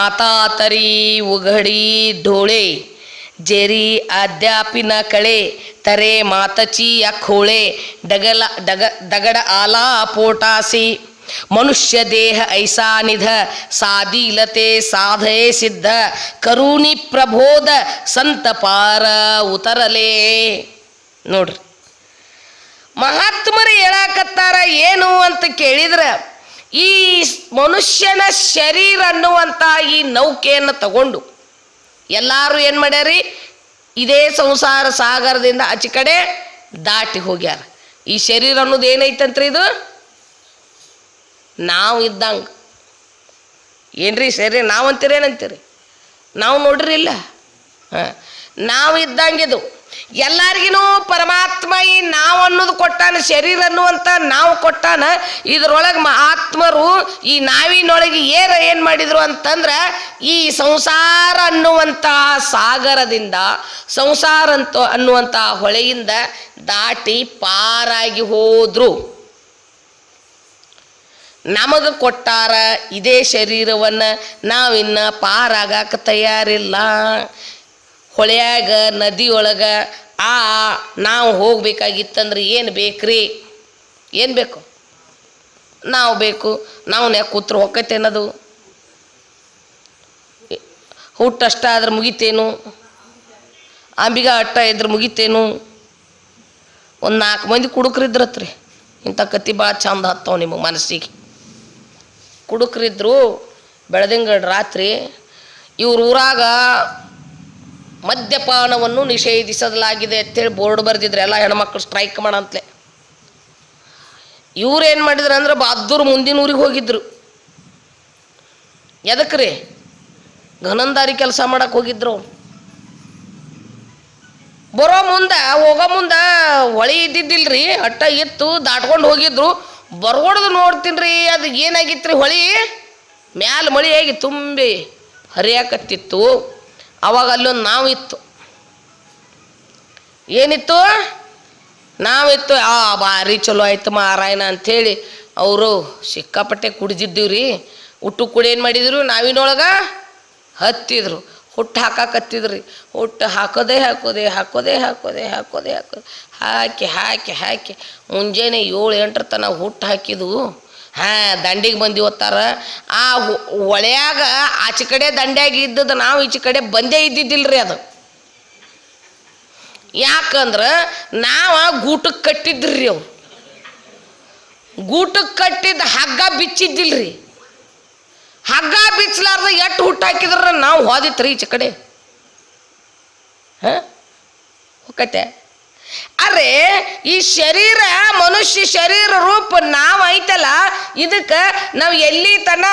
आता तरी उघडी डोळे जेरी अद्यापिन कळे तरे मातची या खोळे डगला डग दगड आला पोटासी मनुष्य देह ऐसा निध सादिलते साधये सिद्ध करुणी प्रबोध संत ಪಾರ ಉತರಲೇ ನೋಡ್ರಿ ಮಹಾತ್ಮರು ಹೇಳಾಕತ್ತಾರ ಏನು ಅಂತ ಕೇಳಿದ್ರ ಈ ಮನುಷ್ಯನ ಶರೀರ ಅನ್ನುವಂಥ ಈ ನೌಕೆಯನ್ನು ತಗೊಂಡು ಎಲ್ಲರೂ ಏನು ಮಾಡ್ಯಾರಿ? ಇದೇ ಸಂಸಾರ ಸಾಗರದಿಂದ ಆಚೆ ಕಡೆ ದಾಟಿ ಹೋಗ್ಯಾರ. ಈ ಶರೀರ ಅನ್ನೋದು ಏನೈತಂತ್ರಿ ಇದು? ನಾವು ಇದ್ದಂಗೆ. ಏನ್ರಿ ಸರಿ ನಾವು ಅಂತೀರೇನಂತೀರಿ ನಾವು ನೋಡ್ರಿ ಇಲ್ಲ ಹಾಂ. ನಾವು ಇದ್ದಂಗಿದು ಎಲ್ಲರಿಗೂ ಪರಮಾತ್ಮ ಈ ನಾವು ಅನ್ನೋದು ಕೊಟ್ಟಾನ, ಶರೀರ ಅನ್ನುವಂಥ ನಾವು ಕೊಟ್ಟಾನ, ಇದ್ರೊಳಗೆ ಆತ್ಮರು ಈ ನಾವಿನೊಳಗೆ ಏರ ಏನು ಮಾಡಿದ್ರು ಅಂತಂದ್ರೆ ಈ ಸಂಸಾರ ಅನ್ನುವಂಥ ಸಾಗರದಿಂದ, ಸಂಸಾರ ಅಂತ ಅನ್ನುವಂಥ ಹೊಳೆಯಿಂದ ದಾಟಿ ಪಾರಾಗಿ ಹೋದ್ರು. ನಮಗೆ ಕೊಟ್ಟಾರ ಇದೇ ಶರೀರವನ್ನು, ನಾವಿನ್ನ ಪಾರಾಗಾಕ ತಯಾರಿಲ್ಲ. ಹೊಳ್ಯಾಗ, ನದಿಯೊಳಗೆ, ಆ ನಾವು ಹೋಗ್ಬೇಕಾಗಿತ್ತಂದ್ರೆ ಏನು ಬೇಕ್ರಿ? ಏನು ಬೇಕು? ನಾವು ಬೇಕು. ನಾವು ನ್ಯಾ ಕೂತ್ರು ಹೊಕ್ಕೈತೆ ಅನ್ನೋದು? ಹುಟ್ಟಷ್ಟ ಆದ್ರೆ ಮುಗಿತೇನು? ಅಂಬಿಗ ಅಟ್ಟ ಇದ್ರೆ ಮುಗಿತೇನು? ಒಂದು ನಾಲ್ಕು ಮಂದಿ ಕುಡುಕ್ರಿದ್ರತ್ರಿ ಇಂಥ ಕತ್ತಿ ಭಾಳ ಚಂದ ಹತ್ತವ ನಿಮಗೆ ಮನಸ್ಸಿಗೆ. ಕುಡುಕ್ರಿದ್ರು ಬೆಳದಿಂಗಡ ರಾತ್ರಿ, ಇವ್ರ ಊರಾಗ ಮದ್ಯಪಾನವನ್ನು ನಿಷೇಧಿಸಲಾಗಿದೆ ಅಂತೇಳಿ ಬೋರ್ಡ್ ಬರೆದಿದ್ರೆ ಎಲ್ಲ ಹೆಣ್ಮಕ್ಳು ಸ್ಟ್ರೈಕ್ ಮಾಡಂತಲೇ. ಇವ್ರು ಏನು ಮಾಡಿದ್ರು ಅಂದ್ರೆ ಬಹದ್ದೂರು ಮುಂದಿನ ಊರಿಗೆ ಹೋಗಿದ್ರು. ಎದಕ್ಕೆ ರೀ ಘನಂದಾರಿ ಕೆಲಸ ಮಾಡಕ್ಕೆ ಹೋಗಿದ್ರು. ಬರೋ ಮುಂದೆ, ಹೋಗೋ ಮುಂದೆ ಹೊಳಿ ಇದ್ದಿದ್ದಿಲ್ರಿ, ಅಟ್ಟ ಇತ್ತು, ದಾಟ್ಕೊಂಡು ಹೋಗಿದ್ರು. ಬರ್ಗೊಡ್ದು ನೋಡ್ತೀನಿ ರೀ ಅದು ಏನಾಗಿತ್ತು ರೀ ಹೊಳಿ? ಮ್ಯಾಲ ಮಳಿ ಆಗಿ ತುಂಬಿ ಹರಿಯಾಕತ್ತಿತ್ತು. ಅವಾಗ ಅಲ್ಲೊಂದು ನಾವಿತ್ತು. ಏನಿತ್ತು? ನಾವಿತ್ತು, ಆ ಭಾರಿ ಚಲೋ ಆಯ್ತು ಮಾರಾಯಣ ಅಂಥೇಳಿ ಅವರು ಸಿಕ್ಕಾಪಟ್ಟೆ ಕುಡಿದಿದ್ದೀವ್ರಿ. ಹುಟ್ಟು ಕುಡಿ ಏನು ಮಾಡಿದ್ರು? ನಾವಿನೊಳಗೆ ಹತ್ತಿದ್ರು. ಹುಟ್ಟು ಹಾಕಾಕತ್ತಿದ್ರಿ ಹುಟ್ಟು ಹಾಕೋದೇ ಹಾಕೋದೆ ಹಾಕೋದೇ ಹಾಕೋದೆ ಹಾಕೋದೆ ಹಾಕೋದೆ. ಹಾಕಿ ಹಾಕಿ ಹಾಕಿ ಮುಂಜಾನೆ ಏಳು ಎಂಟರ ತನಕ ಹುಟ್ಟು ಹಾಕಿದ್ವು. ಹಾಂ, ದಂಡಿಗೆ ಬಂದಿ ಓದ್ತಾರ ಆ ಒಳೆಯಾಗ ಆಚೆ ಕಡೆ ದಂಡ್ಯಾಗ ಇದ್ದದ್ದು ನಾವು ಈಚೆ ಕಡೆ ಬಂದೇ ಇದ್ದಿದ್ದಿಲ್ರಿ ಅದು. ಯಾಕಂದ್ರೆ ನಾವು ಗೂಟಕ್ಕೆ ಕಟ್ಟಿದ್ರಿ ಅವ್ರು. ಗೂಟಕ್ಕೆ ಕಟ್ಟಿದ್ದ ಹಗ್ಗ ಬಿಚ್ಚಿದ್ದಿಲ್ರಿ. ಹಗ್ಗ ಬಿಚ್ಚಲಾರ್ದ ಎಟ್ಟು ಹುಟ್ಟಾಕಿದ್ರೆ ನಾವು ನಾವು ರೀ ಈಚೆ ಕಡೆ. ಹಾಂ? ಹೊಕ್ಕತೆ ಅರೆ, ಈ ಶರೀರ, ಮನುಷ್ಯ ಶರೀರ ರೂಪ ನಾವು ಐತಲ್ಲ, ಇದಕ್ಕೆ ನಾವು ಎಲ್ಲಿ ತನ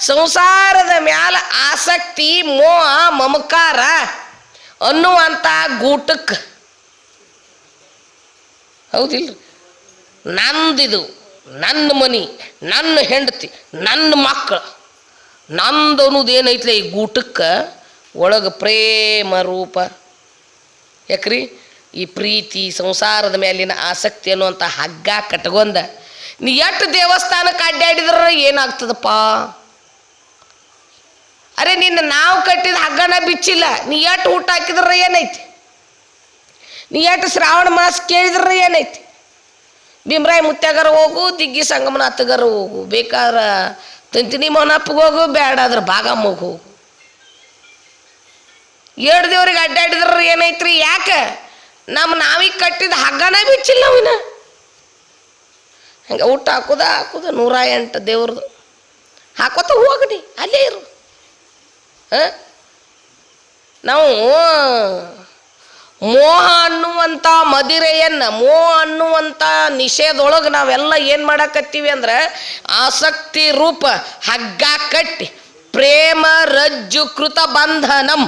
ಸಂಸಾರದ ಮ್ಯಾಲ ಆಸಕ್ತಿ, ಮೋಹ, ಮಮಕಾರ ಅನ್ನುವಂಥ ಗೂಟಕ್ಕೆ ಹೌದಿಲ್ರಿ? ನಂದಿದು ನನ್ನ ಮನಿ, ನನ್ನ ಹೆಂಡತಿ, ನನ್ನ ಮಕ್ಕಳು ನಂದು ಅನ್ನೋದು ಏನೈತ್ಲೆ ಈ ಗೂಟಕ್ಕೆ? ಒಳಗೆ ಪ್ರೇಮ ರೂಪ. ಯಾಕ್ರಿ? ಈ ಪ್ರೀತಿ, ಸಂಸಾರದ ಮೇಲಿನ ಆಸಕ್ತಿ ಅನ್ನುವಂಥ ಹಗ್ಗ ಕಟ್ಕೊಂಡ ನೀ ಎಷ್ಟು ದೇವಸ್ಥಾನಕ್ಕೆ ಅಡ್ಡಾಡಿದ್ರ ಏನಾಗ್ತದಪ್ಪ? ಅರೆ ನಿನ್ನ ನಾವು ಕಟ್ಟಿದ ಹಗ್ಗನ ಬಿಚ್ಚಿಲ್ಲ, ನೀ ಎಷ್ಟು ಊಟ ಹಾಕಿದ್ರೆ ಏನೈತಿ? ನೀ ಎಷ್ಟು ಶ್ರಾವಣ ಮಾಸ ಕೇಳಿದ್ರ ಏನೈತಿ? ಭೀಮರಾಯ ಮುತ್ಯಾಗರ ಹೋಗು, ದಿಗ್ಗಿ ಸಂಗಮನಾಥಗರ ಹೋಗು, ಬೇಕಾದ್ರೆ ತಂತಿನಿ ಮೋನಪ್ಪಗೆ ಹೋಗು ಬೇಡಾದ್ರೆ ಭಾಗಮ್ಮಗೆ ಹೋಗು. ಎರಡು ದೇವ್ರಿಗೆ ಅಡ್ಡಾಡಿದ್ರ ಏನೈತ್ರಿ? ಯಾಕೆ? ನಮ್ಮ ನಾವಿಗೆ ಕಟ್ಟಿದ ಹಗ್ಗನ ಬಿಚ್ಚಿಲ್ಲ ಅವಿನ ಹಂಗೆ ಊಟ ಹಾಕುದ ಹಾಕುದ, ನೂರ ಎಂಟು ದೇವ್ರದು. ಹಾಕೋತ ಹೋಗಡಿ ಅಲ್ಲೇ ಇರು? ನಾವು ಮೋಹ ಅನ್ನುವಂಥ ಮದಿರೆಯನ್ನು, ಮೋಹ ಅನ್ನುವಂಥ ನಿಷೇಧೊಳಗೆ ನಾವೆಲ್ಲ ಏನು ಮಾಡಕತ್ತೀವಿ ಅಂದ್ರೆ ಆಸಕ್ತಿ ರೂಪ ಹಗ್ಗ ಕಟ್ಟಿ, ಪ್ರೇಮ ರಜ್ಜು ಕೃತ ಬಂಧನಂ.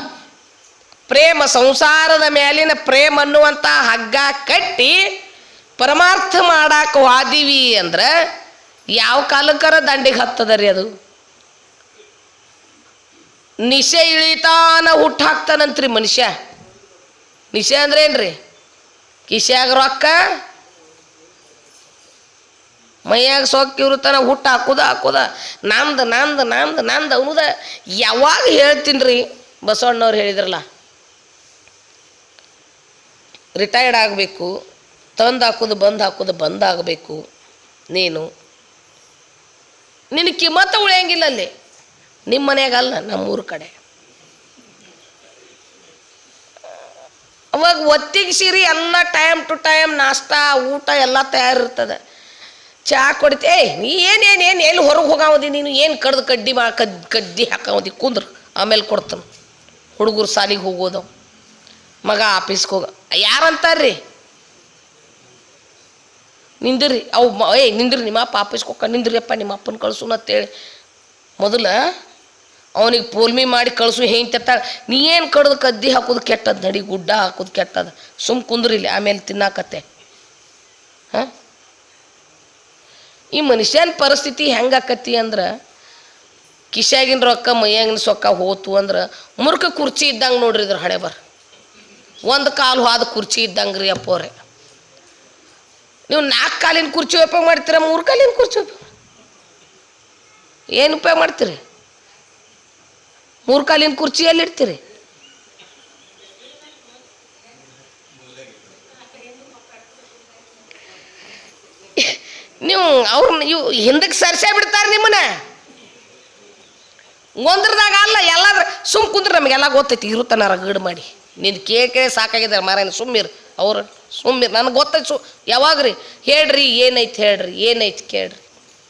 ಪ್ರೇಮ ಸಂಸಾರದ ಮೇಲಿನ ಪ್ರೇಮ ಅನ್ನುವಂಥ ಹಗ್ಗ ಕಟ್ಟಿ ಪರಮಾರ್ಥ ಮಾಡಾಕ ವಾದಿವಿ ಅಂದ್ರೆ ಯಾವ ಕಾಲಕ್ಕರ ದಂಡಿಗೆ ಹತ್ತದ ರೀ ಅದು? ನಿಶೆ ಇಳಿತಾನ ಹುಟ್ಟು ಹಾಕ್ತಾನಂತ್ರಿ ಮನುಷ್ಯ. ನಿಶೆ ಅಂದ್ರೆ ಏನ್ರಿ? ಕಿಶ್ಯಾಗ ರೊಕ್ಕ, ಮೈಯಾಗ ಸೊಕ್ಕಿ ಇರುತ್ತಾನ ಹುಟ್ಟು ಹಾಕುದ ಹಾಕುದ. ನಂದು ನಂದು ನಂದು ನಂದು ಅವನುದ ಯಾವಾಗ ಹೇಳ್ತೀನಿ ರೀ ಬಸವಣ್ಣವ್ರು ಹೇಳಿದ್ರಲ್ಲ. ರಿಟೈರ್ಡ್ ಆಗಬೇಕು, ತಂದು ಹಾಕೋದು, ಬಂದ್ ಹಾಕೋದು, ಬಂದ್ ಆಗಬೇಕು. ನೀನು ನಿನ್ನ ಕಿಮ್ಮತ್ತ ಉಳಿಯಂಗಿಲ್ಲ ಅಲ್ಲಿ. ನಿಮ್ಮ ಮನೆಯಾಗಲ್ಲ ನಮ್ಮೂರ ಕಡೆ. ಅವಾಗ ಒತ್ತಿಗೆ ಸಿರಿ, ಎಲ್ಲ ಟೈಮ್ ಟು ಟೈಮ್ ನಾಷ್ಟ, ಊಟ ಎಲ್ಲ ತಯಾರಿರ್ತದೆ. ಚಾ ಕೊಡ್ತಿ, ಏಯ್, ನೀ ಏನೇನು ಏನು ಎಲ್ಲಿ ಹೊರಗೆ ಹೋಗಾವದಿ ನೀನು? ಏನು ಕಡ್ದು ಕಡ್ಡಿ ಮಾ ಕದ್ ಕಡ್ಡಿ ಹಾಕಾವದಿ? ಕುಂದ್ರ, ಆಮೇಲೆ ಕೊಡ್ತಾನೆ. ಹುಡುಗರು ಸಾಲಿಗೆ ಹೋಗೋದು ಮಗ ಆಫೀಸ್ಗೆ ಹೋಗ. ಯಾರಂತಾರ್ರಿ? ನಿಂದ್ರಿ. ಅವು ಏಯ್ ನಿಂದ್ರಿ, ನಿಮ್ಮ ಅಪ್ಪ ಆಫೀಸ್ಗೆ ಹೋಗ ನಿಂದಿರಿಯಪ್ಪ ನಿಮ್ಮ ಅಪ್ಪನ ಕಳ್ಸು ಅಂತೇಳಿ ಮೊದಲ ಅವನಿಗೆ ಪೋಲ್ಮಿ ಮಾಡಿ ಕಳ್ಸು ಹೆಂಗೆ ನೀ ಏನು ಕಡ್ದು ಕದ್ದಿ ಹಾಕೋದು ಕೆಟ್ಟದ? ನಡಿ ಗುಡ್ಡ ಹಾಕೋದು ಕೆಟ್ಟದ. ಸುಮ್ ಕುಂದ್ರಿಲಿ, ಆಮೇಲೆ ತಿನ್ನಾಕತ್ತೆ. ಹಾಂ? ಈ ಮನುಷ್ಯನ ಪರಿಸ್ಥಿತಿ ಹೆಂಗಾಕತಿ ಅಂದ್ರೆ ಕಿಶಾಗಿನ ರೊಕ್ಕ, ಮೈಯಾಗಿನ ಸೊಕ್ಕ ಹೋತು ಅಂದ್ರೆ, ಮುರ್ಕ ಕುರ್ಚಿ ಇದ್ದಂಗೆ ನೋಡ್ರಿ ಇದ್ರ ಹಳೆ ಬರ್ ಒಂದು ಕಾಲು ಹೋದ ಕುರ್ಚಿ ಇದ್ದಂಗೆ ರೀ ಅಪ್ಪೋರೆ ನೀವು ನಾಲ್ಕು ಕಾಲಿನ ಕುರ್ಚಿ ಉಪಯೋಗ ಮಾಡ್ತೀರ, ಮೂರು ಕಾಲಿನ ಕುರ್ಚಿ ಉಪಯೋಗ ಏನು ಉಪಯೋಗ ಮಾಡ್ತೀರಿ? ಮೂರು ಕಾಲಿನ ಕುರ್ಚಿ ಎಲ್ಲಿ ಇಡ್ತೀರಿ ನೀವು ಅವ್ರನ್ನ ಇವು ಹಿಂದಕ್ಕೆ ಸರ್ಸೇ ಬಿಡ್ತಾರೆ ನಿಮ್ಮನ್ನ. ಒಂದ್ರದಾಗ ಅಲ್ಲ, ಎಲ್ಲಾದ್ರ ಸುಮ್ ಕುಂದ್ರೆ ನಮಗೆಲ್ಲ ಗೊತ್ತೈತಿ ಇರುತ್ತಾನ ರಗಡ್ ಮಾಡಿ. ನಿಂದು ಕೇಕೇ ಸಾಕಾಗಿದ್ದಾರೆ ಮಾರಾಯಣ ಸುಮ್ಮಿರು ಅವ್ರು ಸುಮ್ಮಿರ್ ನನಗೆ ಗೊತ್ತಾಯ್ತು ಸು ಯಾವಾಗ ರೀ ಹೇಳ್ರಿ, ಏನೈತಿ ಹೇಳ್ರಿ, ಏನೈತಿ ಕೇಳ್ರಿ.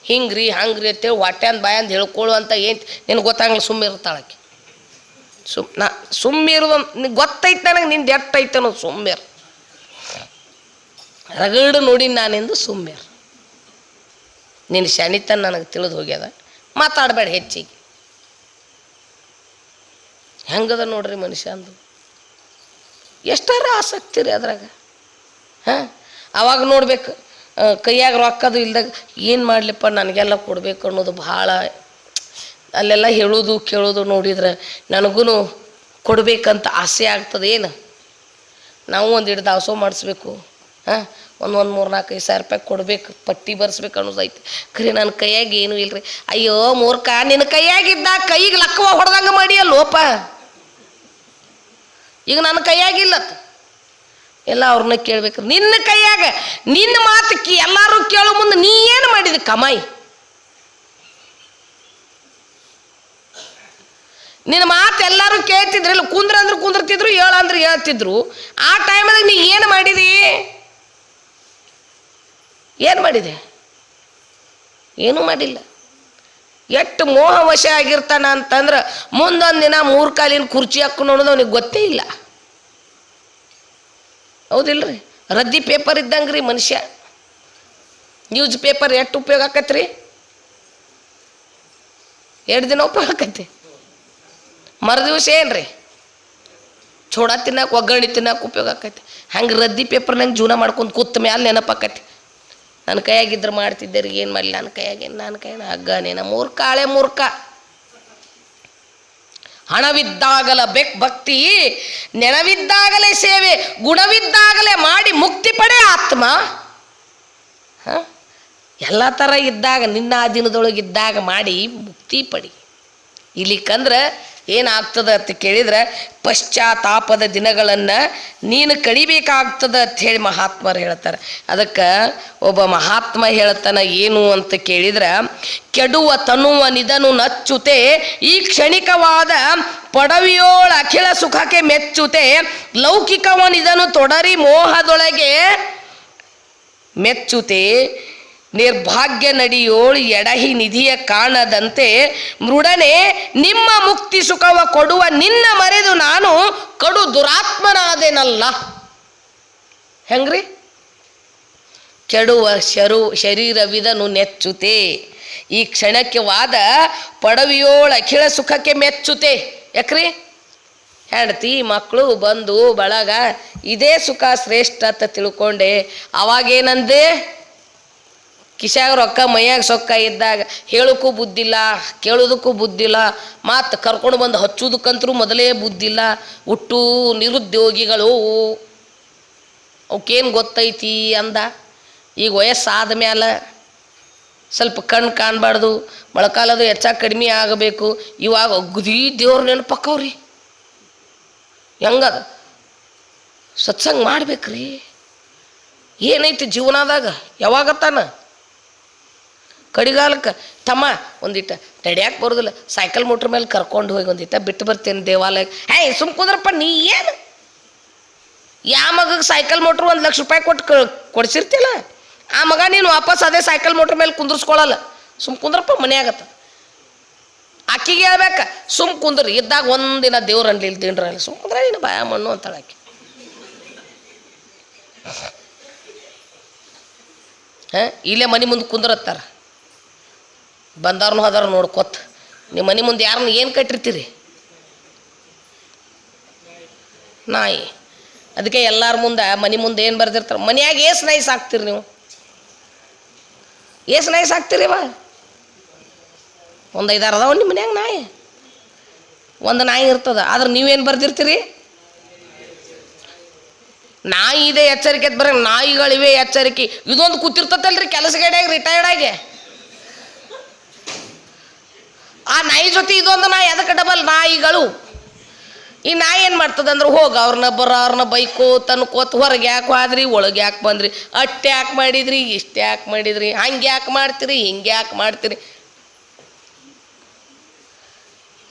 ಹಂಗೆ ರೀ ಅಂತೇಳಿ ಹೊಟ್ಯಾಂದ ಬಾಯಂದ ಹೇಳ್ಕೊಳ್ಳು ಅಂತ ಏನು ನಿನಗೆ ಗೊತ್ತಾಗಲ್ಲ ಸುಮ್ಮಿರ್ತಾಳಕ್ಕೆ ಸುಮ್ ನಾ ಸುಮ್ಮಿರುವ ನಿಂಗೆ ಗೊತ್ತೈತೆ ನನಗೆ, ನಿಂದು ಎಟ್ಟೈತೆ ಅನ್ನೋದು ಸುಮ್ಮಿರು ರಗಡು ನೋಡಿ ನಾನೆಂದು ಸುಮ್ಮಿರ್ ನಿನ್ನ ಶನಿತನ ನನಗೆ ತಿಳಿದು ಹೋಗ್ಯದ. ಮಾತಾಡಬೇಡ ಹೆಚ್ಚಿಗೆ. ಹೆಂಗದ ನೋಡ್ರಿ ಮನುಷ್ಯ ಅಂದು? ಎಷ್ಟಾರ ಆಸಕ್ತಿ ರೀ ಅದ್ರಾಗ? ಹಾಂ? ಅವಾಗ ನೋಡ್ಬೇಕು ಕೈಯಾಗ ರೊಕ್ಕದು ಇಲ್ದಾಗ ಏನು ಮಾಡಲಿಪ್ಪ ನನಗೆಲ್ಲ ಕೊಡಬೇಕು ಅನ್ನೋದು ಭಾಳ, ಅಲ್ಲೆಲ್ಲ ಹೇಳೋದು ಕೇಳೋದು ನೋಡಿದ್ರೆ ನನಗೂ ಕೊಡಬೇಕಂತ ಆಸೆ ಆಗ್ತದೆ ಏನು? ನಾವು ಒಂದು ಹಿಡ್ದು ದಾಸೋ ಮಾಡಿಸ್ಬೇಕು, ಹಾಂ? ಒಂದು ಒಂದು ಮೂರು ನಾಲ್ಕು ಸಾವಿರ ರೂಪಾಯಿ ಕೊಡಬೇಕು, ಪಟ್ಟಿ ಬರ್ಸ್ಬೇಕು ಅನ್ನೋದೈತಿ. ಖರೆ ನನ್ನ ಕೈಯಾಗ ಏನೂ ಇಲ್ರಿ. ಅಯ್ಯೋ ಮೂರ್ಖ ನಿನ್ನ ಕೈಯಾಗಿದ್ದ ಕೈಗೆ ಲಕ್ಕವ ಹೊಡೆದಂಗೆ ಮಾಡಿ ಲೋಪ ಈಗ ನನ್ನ ಕೈಯಾಗಿಲ್ಲ ಎಲ್ಲ ಅವ್ರನ್ನ ಕೇಳ್ಬೇಕು ನಿನ್ನ ಕೈಯಾಗ, ನಿನ್ನ ಮಾತು ಎಲ್ಲರೂ ಕೇಳೋ ಮುಂದೆ ನೀ ಏನು ಮಾಡಿದಿ ಕಮಾಯಿ? ನಿನ್ನ ಮಾತು ಎಲ್ಲರೂ ಕೇಳ್ತಿದ್ರಲ್ಲ ಕುಂದ್ರ ಅಂದ್ರೆ ಕುಂದ್ರತಿದ್ರು, ಹೇಳ ಅಂದ್ರೆ ಹೇಳ್ತಿದ್ರು. ಆ ಟೈಮಲ್ಲಿ ನೀ ಏನು ಮಾಡಿದಿ? ಏನು ಮಾಡಿದೆ? ಏನೂ ಮಾಡಿಲ್ಲ. ಎಷ್ಟು ಮೋಹವಶ ಆಗಿರ್ತಾನ ಅಂತಂದ್ರೆ ಮುಂದೊಂದು ದಿನ ಮೂರು ಕಾಲಿನ ಕುರ್ಚಿ ಹಾಕೊಂಡು ಅನ್ನೋದು ಅವನಿಗೆ ಗೊತ್ತೇ ಇಲ್ಲ. ಹೌದಿಲ್ರಿ? ರದ್ದಿ ಪೇಪರ್ ಇದ್ದಂಗೆ ರೀ ಮನುಷ್ಯ. ನ್ಯೂಸ್ ಪೇಪರ್ ಎಷ್ಟು ಉಪಯೋಗ ಆಕತ್ರಿ? ಎರಡು ದಿನ ಉಪಯೋಗ ಆಕತಿ ಮರುದಿವಸ ಏನ್ರಿ? ಚೋಡ ತಿನ್ನಕ್ಕೆ ಒಗ್ಗರಣೆ ತಿನ್ನಕ್ಕೆ ಉಪಯೋಗ ಆಕೈತಿ ಹಂಗೆ ರದ್ದಿ ಪೇಪರ್ನಂಗೆ ಜೀವನ ಮಾಡ್ಕೊಂಡು ಕೂತ ಮ್ಯಾಲೆ ನೆನಪಾಕತಿ ನನ್ನ ಕೈಯಾಗಿದ್ರೆ ಮಾಡ್ತಿದ್ದೆ ಏನು ಮಾಡಲಿ? ನನ್ನ ಕೈಯಾಗೇನು ನನ್ನ ಕೈನ ಹಗ್ಗನೇನ ಮೂರ್ಖ ಹಳೆ ಮೂರ್ಖ. ಹಣವಿದ್ದಾಗಲ ಬೆಕ್ ಭಕ್ತಿ, ನೆನವಿದ್ದಾಗಲೇ ಸೇವೆ, ಗುಣವಿದ್ದಾಗಲೇ ಮಾಡಿ ಮುಕ್ತಿ ಪಡೆ ಆತ್ಮ? ಎಲ್ಲ ಥರ ಇದ್ದಾಗ, ನಿನ್ನ ದಿನದೊಳಗಿದ್ದಾಗ ಮಾಡಿ ಮುಕ್ತಿ ಪಡಿ. ಇಲ್ಲಿಕಂದ್ರೆ ಏನಾಗ್ತದ ಅಂತ ಕೇಳಿದ್ರೆ ಪಶ್ಚಾತ್ತಾಪದ ದಿನಗಳನ್ನು ನೀನು ಕಡಿಬೇಕಾಗ್ತದ ಅಂತ ಹೇಳಿ ಮಹಾತ್ಮರು ಹೇಳ್ತಾರೆ. ಅದಕ್ಕೆ ಒಬ್ಬ ಮಹಾತ್ಮ ಹೇಳ್ತಾನ ಏನು ಅಂತ ಕೇಳಿದ್ರೆ, ಕೆಡುವ ತನುವ ನಿಧನು ನಚ್ಚುತೆ, ಈ ಕ್ಷಣಿಕವಾದ ಪಡವಿಯೋಳ ಅಖಿಲ ಸುಖಕ್ಕೆ ಮೆಚ್ಚುತೆ ಲೌಕಿಕವನಿದನು ತೊಡರಿ ಮೋಹದೊಳಗೆ ಮೆಚ್ಚುತೆ ನಿರ್ಭಾಗ್ಯ ನಡಿಯೋಳು ಎಡಹಿ ನಿಧಿಯ ಕಾಣದಂತೆ ಮೃಡನೆ ನಿಮ್ಮ ಮುಕ್ತಿ ಸುಖವ ಕೊಡುವ ನಿನ್ನ ಮರೆದು ನಾನು ಕಡು ದುರಾತ್ಮನಾದೆನಲ್ಲ. ಹೆಂಗ್ರಿ? ಕೆಡುವ ಶರು ಶರೀರವಿದನು ನೆಚ್ಚುತೆ. ಈ ಕ್ಷಣಕ್ಕೆ ವಾದ ಪಡವಿಯೋಳ ಅಖಿಳ ಸುಖಕ್ಕೆ ಮೆಚ್ಚುತೆ. ಯಾಕ್ರಿ? ಹೆಂಡತಿ, ಮಕ್ಕಳು ಬಂದು ಬಳಗ, ಇದೇ ಸುಖ ಶ್ರೇಷ್ಠ ಅಂತ ತಿಳ್ಕೊಂಡೆ. ಅವಾಗೇನಂದೆ? ಕಿಶಾಗ ರೊಕ್ಕ ಮೈಯಾಗ ಸೊಕ್ಕ ಇದ್ದಾಗ ಹೇಳೋಕ್ಕೂ ಬುದ್ಧಿಲ್ಲ, ಕೇಳೋದಕ್ಕೂ ಬುದ್ಧಿಲ್ಲ ಮತ್ತು ಕರ್ಕೊಂಡು ಬಂದು ಹಚ್ಚೋದಕ್ಕಂತರೂ ಮೊದಲೇ ಬುದ್ಧಿಲ್ಲ, ಹುಟ್ಟು ನಿರುದ್ಯೋಗಿಗಳು. ಅವಕ್ಕೇನು ಗೊತ್ತೈತಿ ಅಂದ. ಈಗ ವಯಸ್ಸಾದ ಮ್ಯಾಲ ಸ್ವಲ್ಪ ಕಣ್ಣು ಕಾಣಬಾರ್ದು, ಮೊಳಕಾಲದು ಹೆಚ್ಚಾಗಿ ಕಡಿಮೆ ಆಗಬೇಕು. ಇವಾಗ ಅಗ್ದಿ ದೇವ್ರ ನೆನಪಕ್ಕವ್ರಿ ಹೆಂಗದ ಸತ್ಸಂಗ ಮಾಡ್ಬೇಕ್ರಿ. ಏನೈತಿ ಜೀವನದಾಗ? ಯಾವಾಗತ್ತಾನ? ಕಡಿಗಾಲಕ್ಕೆ ತಮ್ಮ ಒಂದಿಟ್ಟ ನಡ್ಯಾಕೆ ಬರೋದಿಲ್ಲ. ಸೈಕಲ್ ಮೋಟ್ರ್ ಮೇಲೆ ಕರ್ಕೊಂಡು ಹೋಗಿ ಒಂದಿಟ್ಟ ಬಿಟ್ಟು ಬರ್ತೇನೆ ದೇವಾಲಯಕ್ಕೆ ಹೇ ಸುಮ್ ಕುಂದ್ರಪ್ಪ, ನೀ ಏನು? ಯಾ ಮಗಗೆ ಸೈಕಲ್ ಮೋಟ್ರ್ ಒಂದು ಲಕ್ಷ ರೂಪಾಯಿ ಕೊಟ್ಟು ಕೊಡ್ಸಿರ್ತಿಲ್ಲ ಆ ಮಗ ನೀನು ವಾಪಸ್ ಅದೇ ಸೈಕಲ್ ಮೋಟ್ರ್ ಮೇಲೆ ಕುಂದ್ರಿಸ್ಕೊಳ್ಳಲ್ಲ ಸುಮ್ ಕುಂದ್ರಪ್ಪ, ಮನ್ಯಾಗತ್ತ. ಆಕಿಗೆ ಹೇಳ್ಬೇಕ, ಸುಮ್ ಕುಂದ್ರ. ಇದ್ದಾಗ ಒಂದಿನ ದೇವ್ರು ಅನ್ಲಿಲ್ಲ ತಿಂಡ್ರಲ್ಲ ಸುಮ್ ಕುಂದ್ರ, ನೀನು ಭಯ ಮಣ್ಣು ಅಂತಾಳೆ ಆಕೆ. ಹಾಂ, ಇಲ್ಲೇ ಮನೆ ಮುಂದೆ ಕುಂದ್ರತ್ತಾರ. ಬಂದವ್ರನ್ನ ಹದಾರ ನೋಡ್ಕೊತ ನಿಮ್ಮ ಮನೆ ಮುಂದೆ ಯಾರನ್ನ ಏನು ಕಟ್ಟಿರ್ತೀರಿ? ನಾಯಿ. ಅದಕ್ಕೆ ಎಲ್ಲರ ಮುಂದೆ ಮನೆ ಮುಂದೆ ಏನು ಬರ್ದಿರ್ತಾರೆ? ಮನೆಯಾಗ ಏಸು ನಾಯಿ ಸಾಕ್ತೀರಿ ನೀವು? ಏಸು ನಾಯಿ ಸಾಕ್ತೀರಿ ಅವ ಒಂದು ಐದಾರು ಅದಾವ ನಿಮ್ಮ ಮನ್ಯಾಗ ನಾಯಿ? ಒಂದು ನಾಯಿ ಇರ್ತದ. ಆದ್ರೆ ನೀವೇನು ಬರ್ದಿರ್ತೀರಿ? ನಾಯಿ ಇದೆ ಎಚ್ಚರಿಕೆ ಬರ, ನಾಯಿಗಳಿವೆ ಎಚ್ಚರಿಕೆ. ಇದೊಂದು ಕೂತಿರ್ತತಲ್ರಿ, ಕೆಲಸಗಡೆಯಾಗಿ ರಿಟೈರ್ಡ್ ಆಗಿ. ಆ ನಾಯಿ ಜೊತೆ ಇದೊಂದು ನಾಯಿ, ಅದಕ್ಕೆ ಡಬಲ್ ನಾಯಿಗಳು. ಈ ನಾಯಿ ಏನು ಮಾಡ್ತದೆ ಅಂದ್ರೆ ಹೋಗ ಅವ್ರನ್ನ ಬರೋ ಅವ್ರನ್ನ ಬೈಕೋ, ತನ್ಕೋತ್ ಹೊರಗೆ ಯಾಕೆ ಹೋದ್ರಿ, ಒಳಗೆ ಯಾಕೆ ಬಂದ್ರಿ ಅಟ್ಟು ಯಾಕೆ ಮಾಡಿದ್ರಿ, ಇಷ್ಟು ಯಾಕೆ ಮಾಡಿದ್ರಿ, ಹಂಗೆ ಯಾಕೆ ಮಾಡ್ತೀರಿ, ಹಿಂಗೆ ಯಾಕೆ ಮಾಡ್ತೀರಿ?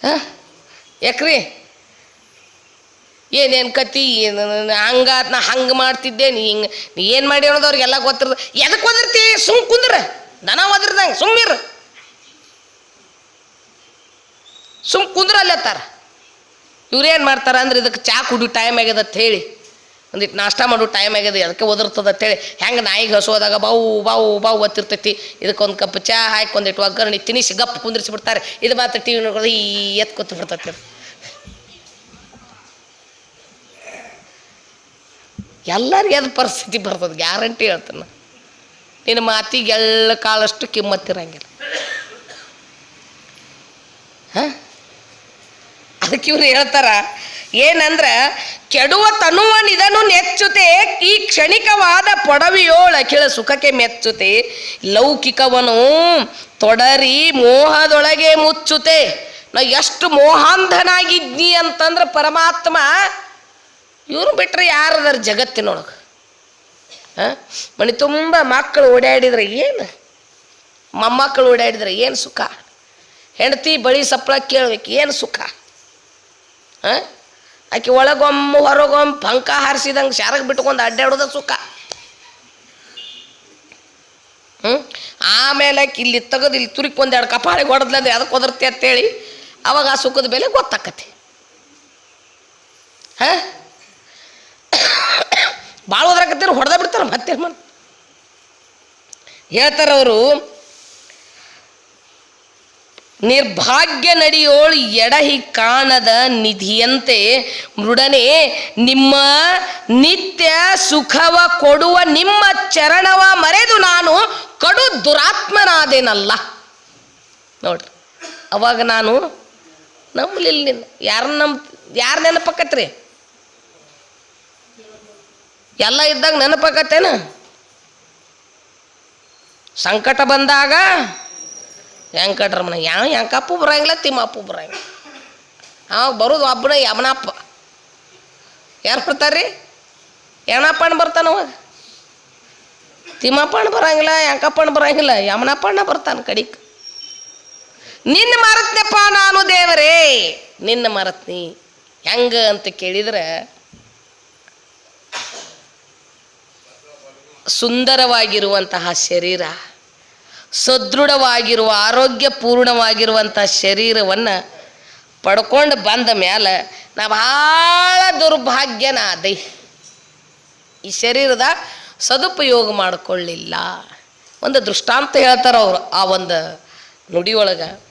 ಹಾಂ? ಯಾಕ್ರಿ? ಏನೇನು ಕತಿ, ಏನು ಹಂಗ, ನಾ ಹಂಗೆ ಮಾಡ್ತಿದ್ದೆ, ನೀ ಹಿಂಗೆ, ನೀ ಏನು ಮಾಡಿ ಅನ್ನೋದು ಅವ್ರಿಗೆಲ್ಲ ಗೊತ್ತಿರೋದು. ಎದಕ್ಕೆ ಒದರ್ತಿ? ಸುಮ್ ಕುಂದ್ರ. ದನ ಒದರ್ದಂಗೆ ಸುಮ್ಮಿರು ಸುಮ್ ಕುಂದ್ರಲ್ಲತ್ತಾರ ಇವ್ರು ಇವ್ರೇನು ಮಾಡ್ತಾರೆ ಅಂದ್ರೆ ಇದಕ್ಕೆ ಚಾ ಕುಡಿ ಟೈಮ್ ಆಗ್ಯದ ಅಂತ ಹೇಳಿ. ಒಂದಿಟ್ಟು ನಾಷ್ಟ ಮಾಡೋ ಟೈಮ್ ಆಗ್ಯದ ಅದಕ್ಕೆ ಒದರ್ತದ ಅಂತೇಳಿ ಹೆಂಗೆ ನಾಯಿಗೆ ಹಸುವಾದಾಗ ಬಾವು ಬಾವು ಬಾವು ಒತ್ತಿರ್ತೈತಿ. ಇದಕ್ಕೊಂದು ಕಪ್ ಚಾ ಹಾಕಿ ಒಂದಿಟ್ಟು ಒಗ್ಗರಣೆ ತಿನಿಸಿ ಗಪ್ ಕುಂದಿರಿಸಿಬಿಡ್ತಾರೆ ಇದು ಮಾತ್ರ ಟಿ ವಿ ನೋಡಿ ಈ ಎತ್ ಕೂತು ಬಿಡ್ತೈತೆ. ಎಲ್ಲರಿಗೆ ಅದು ಪರಿಸ್ಥಿತಿ ಬರ್ತದೆ, ಗ್ಯಾರಂಟಿ ಹೇಳ್ತಾನೆ ನಿನ್ನ ಮಾತಿಗೆ ಎಳ್ಳ ಕಾಳಷ್ಟು ಕಿಮ್ಮತ್ತಿರಂಗಿಲ್ಲ ಹಾಂ? ಅದಕ್ಕೆ ಇವ್ರು ಹೇಳ್ತಾರ, ಏನಂದ್ರ ಕೆಡುವ ತನುವ ನಿಧನು ನೆಚ್ಚುತೆ, ಈ ಕ್ಷಣಿಕವಾದ ಪೊಡವಿಯೋಳ ಅಖಿಳ ಸುಖಕ್ಕೆ ಮೆಚ್ಚುತೆ. ಲೌಕಿಕವನು ತೊಡರಿ ಮೋಹದೊಳಗೆ ಮುಚ್ಚುತೆ. ನಾ ಎಷ್ಟು ಮೋಹಾಂಧನಾಗಿದ್ನಿ ಅಂತಂದ್ರೆ ಪರಮಾತ್ಮ, ಇವ್ರು ಬಿಟ್ರೆ ಯಾರದಾರ ಜಗತ್ತಿನೊಳಗೆ? ಹಾಂ? ಮನೆ ತುಂಬ ಮಕ್ಕಳು ಓಡಾಡಿದ್ರೆ ಏನು? ಮೊಮ್ಮಕ್ಕಳು ಓಡಾಡಿದ್ರೆ ಏನು ಸುಖ? ಹೆಂಡತಿ ಬಳಿ ಸಪ್ಪಳ ಕೇಳ್ಬೇಕು, ಏನು ಸುಖ? ಹಾಂ? ಆಕೆ ಒಳಗೊಮ್ಮೆ ಹೊರಗೊಮ್ಮೆ ಪಂಕ ಹಾರಿಸಿದಂಗೆ ಶಾರಗೆ ಬಿಟ್ಕೊಂಡು ಅಡ್ಡಾಡೋದ ಸುಖ. ಹ್ಞೂ ಆಮೇಲೆ ಆಕೆ ಇಲ್ಲಿ ತೆಗೆದು ಇಲ್ಲಿ ತುರುಕಿ ಒಂದು ಎರಡು ಕಪಾಳಿಗೆ ಹೊಡೆದ್ಲಂದ್ರೆ ಅದಕ್ಕೆ ಒದರ್ತಿ ಅಂತೇಳಿ ಅವಾಗ ಆ ಸುಖದ ಬೆಲೆ ಗೊತ್ತಾಕತಿ. ಹಾಂ? ಭಾಳ ಓದ್ರಾಕತ್ತೀರ ಹೊಡೆದ ಬಿಡ್ತಾರೆ ಮತ್ತೆ ಹೇಳ್ತಾರೆ ಅವರು ನಿರ್ಭಾಗ್ಯ ನಡೆಯೋಳು ಎಡಹಿ ಕಾಣದ ನಿಧಿಯಂತೆ ಮೃಡನೆ, ನಿಮ್ಮ ನಿತ್ಯ ಸುಖವ ಕೊಡುವ ನಿಮ್ಮ ಚರಣವ ಮರೆದು ನಾನು ಕಡು ದುರಾತ್ಮನಾದೇನಲ್ಲ. ನೋಡ್ರಿ, ಅವಾಗ ನಾನು ನಂಬಲಿಲ್ಲ ನಿನ್ನ ಯಾರನ್ನ ನಂಬ, ಯಾರು ನೆನಪಕ್ಕತ್ರಿ ಎಲ್ಲ ಇದ್ದಾಗ ನೆನಪಾಕತ್ತೇನ? ಸಂಕಟ ಬಂದಾಗ ವೆಂಕಟರಮಣ ಯಾವ ಯಂಕಪ್ಪು ಬರಂಗಿಲ್ಲ ತಿಮ್ಮಪ್ಪು ಬರಂಗಿಲ್ಲ. ಅವ ಬರೋದು ಒಬ್ಬನ ಯಮನಪ್ಪ. ಯಾರು ಬರ್ತಾರ್ರಿ? ಯಮನಪ್ಪಣ್ಣ ಬರ್ತಾನವ ತಿಮ್ಮಪ್ಪಣ್ಣ ಬರಂಗಿಲ್ಲ, ಯಂಕಪ್ಪಣ್ಣ ಬರಂಗಿಲ್ಲ, ಯಮನಪ್ಪಣ್ಣ ಬರ್ತಾನೆ ಕಡಿಕ್. ನಿನ್ನ ಮರತ್ನಪ್ಪ ನಾನು ದೇವರೇ, ನಿನ್ನ ಮರತ್ನಿ. ಹೆಂಗ ಅಂತ ಕೇಳಿದ್ರೆ ಸುಂದರವಾಗಿರುವಂತಹ ಶರೀರ. ಸದೃಢವಾಗಿರುವ ಆರೋಗ್ಯ ಪೂರ್ಣವಾಗಿರುವಂಥ ಶರೀರವನ್ನು ಪಡ್ಕೊಂಡು ಬಂದ ಮೇಲೆ ನಾ ಭಾಳ ದುರ್ಭಾಗ್ಯನಾದೆ ಈ ಶರೀರದ ಸದುಪಯೋಗ ಮಾಡಿಕೊಳ್ಳಿಲ್ಲ. ಒಂದು ದೃಷ್ಟಾಂತ ಹೇಳ್ತಾರೆ ಅವರು ಆ ಒಂದು ನುಡಿಯೊಳಗೆ.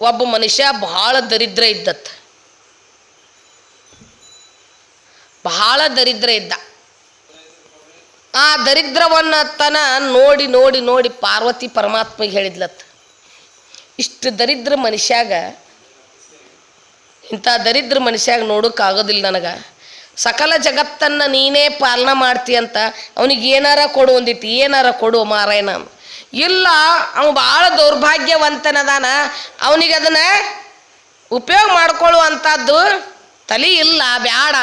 ಒಬ್ಬ ಮನುಷ್ಯ ಬಹಳ ದರಿದ್ರ ಇದ್ದತ್ತ. ಬಹಳ ದರಿದ್ರ ಇದ್ದ. ಆ ದರಿದ್ರವನ್ನ ತನ ನೋಡಿ ನೋಡಿ ನೋಡಿ ಪಾರ್ವತಿ ಪರಮಾತ್ಮಗೆ ಹೇಳಿದ್ಲತ್ತ ಇಷ್ಟು ದರಿದ್ರ ಮನುಷ್ಯಾಗ, ಇಂಥ ದರಿದ್ರ ಮನುಷ್ಯಾಗ ನೋಡೋಕ್ಕಾಗೋದಿಲ್ಲ ನನಗೆ. ಸಕಲ ಜಗತ್ತನ್ನು ನೀನೇ ಪಾಲನ ಮಾಡ್ತಿ ಅಂತ ಅವನಿಗೆ ಏನಾರ ಕೊಡು ಒಂದಿಟ್ಟು ಏನಾರ ಕೊಡು ಮಾರಾಯಣ. ಇಲ್ಲ, ಅವ ಭಾಳ ದೌರ್ಭಾಗ್ಯವಂತನದಾನ. ಅವನಿಗೆ ಅದನ್ನ ಉಪಯೋಗ ಮಾಡ್ಕೊಳ್ಳುವಂಥದ್ದು ತಲೆ ಇಲ್ಲ, ಬ್ಯಾಡ.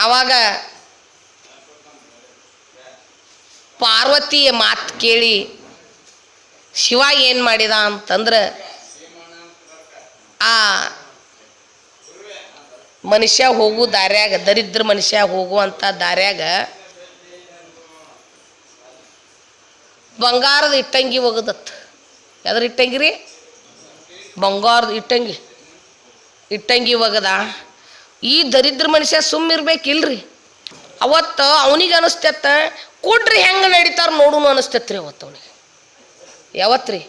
ಅವಾಗ ಪಾರ್ವತಿಯ ಮಾತು ಕೇಳಿ, ಶಿವ ಏನು ಮಾಡಿದ ಅಂತಂದ್ರೆ ಆ ಮನುಷ್ಯ ಹೋಗು ದಾರ್ಯಾಗ, ದರಿದ್ರ ಮನುಷ್ಯ ಹೋಗುವಂಥ ದಾರ್ಯಾಗ ಬಂಗಾರದ ಇಟ್ಟಂಗಿ ಒಗದತ್ ಯಾವ್ದ್ರ ಇಟ್ಟಂಗಿ ರೀ? ಬಂಗಾರದ ಇಟ್ಟಂಗಿ. ಇಟ್ಟಂಗಿ ಒಗದ. ಈ ದರಿದ್ರ ಮನುಷ್ಯ ಸುಮ್ಮಿರ್ಬೇಕಿಲ್ರಿ. ಅವತ್ತು ಅವನಿಗೆ ಅನಿಸ್ತತ್ತ ಕೊಡ್ರಿ ಹೆಂಗೆ ನಡೀತಾರ ನೋಡುನು ಅನಿಸ್ತೈತ್ರಿ ಅವತ್ತು ಅವನಿಗೆ. ಯಾವತ್ರಿ?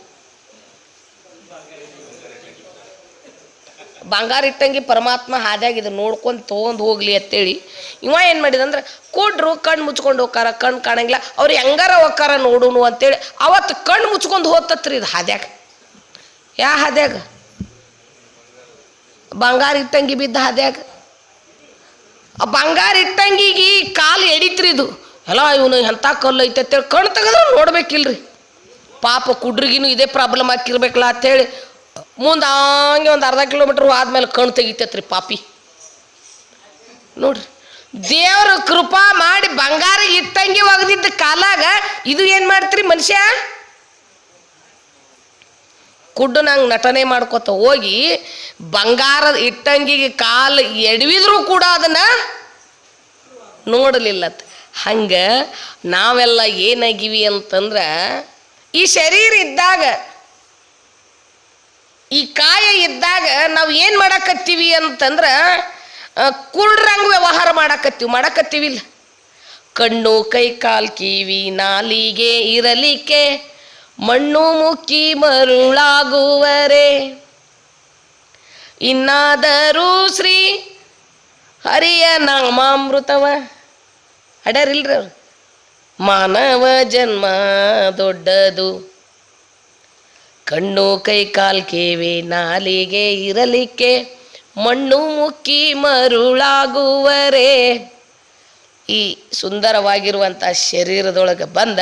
ಬಂಗಾರ ಇಟ್ಟಂಗಿ ಪರಮಾತ್ಮ ಹಾದ್ಯಾಗ ಇದು ನೋಡ್ಕೊಂಡು ತೊಗೊಂಡು ಹೋಗ್ಲಿ ಅಂತೇಳಿ ಇವ ಏನು ಮಾಡಿದಂದ್ರೆ, ಕೊಡ್ರು, ಕಣ್ಣು ಮುಚ್ಕೊಂಡು ಹೋಕಾರ ಕಣ್ಣು ಕಾಣಂಗಿಲ್ಲ, ಅವ್ರು ಹೆಂಗಾರ ಹೋಕಾರ ನೋಡುನು ಅಂತೇಳಿ ಅವತ್ತು ಕಣ್ಣು ಮುಚ್ಕೊಂಡು ಹೋತತ್ರಿ ಇದು ಹಾದ್ಯಾಗ. ಯಾ ಹಾದ್ಯಾಗ? ಬಂಗಾರ ಇಟ್ಟಂಗಿ ಬಿದ್ದ ಹಾದ್ಯಾಗ? ಬಂಗಾರ ಇಟ್ಟಂಗಿಗೆ ಕಾಲು ಎಡಿತ್ರಿ ಇದು. ಎಲ್ಲ ಇವನು ಎಂಥ ಕಲ್ಲು ಐತೆ ಅಂತೇಳಿ ಕಣ್ಣು ತೆಗೆದ್ರೆ ನೋಡ್ಬೇಕಿಲ್ರಿ. ಪಾಪ ಕುಡ್ರಿಗಿನೂ ಇದೇ ಪ್ರಾಬ್ಲಮ್ ಆಗಿರ್ಬೇಕಲ್ಲ ಅಂತೇಳಿ ಮುಂದೆ ಹಂಗೆ ಒಂದು ಅರ್ಧ ಕಿಲೋಮೀಟ್ರ್ ಆದ್ಮೇಲೆ ಕಣ್ಣು ತೆಗಿತೈತ್ರಿ ಪಾಪಿ. ನೋಡ್ರಿ, ದೇವ್ರ ಕೃಪಾ ಮಾಡಿ ಬಂಗಾರ ಇಟ್ಟಂಗಿ ಒಗೆದಿದ್ದ ಕಾಲಾಗ ಇದು ಏನು ಮಾಡ್ತೀರಿ ಮನುಷ್ಯ? ಕುಡ್ಡು ನಂಗೆ ನಟನೆ ಮಾಡ್ಕೊತ ಹೋಗಿ ಬಂಗಾರದ ಇಟ್ಟಂಗಿಗೆ ಕಾಲು ಎಡವಿದ್ರೂ ಕೂಡ ಅದನ್ನ ನೋಡಲಿಲ್ಲತ್. ಹಂಗೆ ನಾವೆಲ್ಲ ಏನಾಗಿವಿ ಅಂತಂದ್ರೆ ಈ ಶರೀರ ಇದ್ದಾಗ, ಈ ಕಾಯ ಇದ್ದಾಗ ನಾವು ಏನು ಮಾಡಕತ್ತೀವಿ ಅಂತಂದ್ರೆ ಕುಳ್ರಂಗ್ ವ್ಯವಹಾರ ಮಾಡಕತ್ತೀವಿ. ಮಾಡಕತ್ತೀವಿ ಇಲ್ಲ. ಕಣ್ಣು, ಕೈ, ಕಾಲ್, ಕಿವಿ, ನಾಲಿಗೆ ಇರಲಿಕ್ಕೆ ಮಣ್ಣು ಮುಕ್ಕಿ ಮರುಳಾಗುವರೆ. ಇನ್ನಾದರೂ ಶ್ರೀ ಹರಿಯ ನಾಮಾಮೃತವ ಅಡ್ಯಾರಿಲ್ರಿ ಅವ್ರು? ಮಾನವ ಜನ್ಮ ದೊಡ್ಡದು. ಕಣ್ಣು ಕೈ ಕಾಲ್ ಕಿವಿ ನಾಲಿಗೆ ಇರಲಿಕ್ಕೆ, ಮಣ್ಣು ಮುಕ್ಕಿ ಮರುಳಾಗುವರೇ. ಈ ಸುಂದರವಾಗಿರುವಂಥ ಶರೀರದೊಳಗೆ ಬಂದ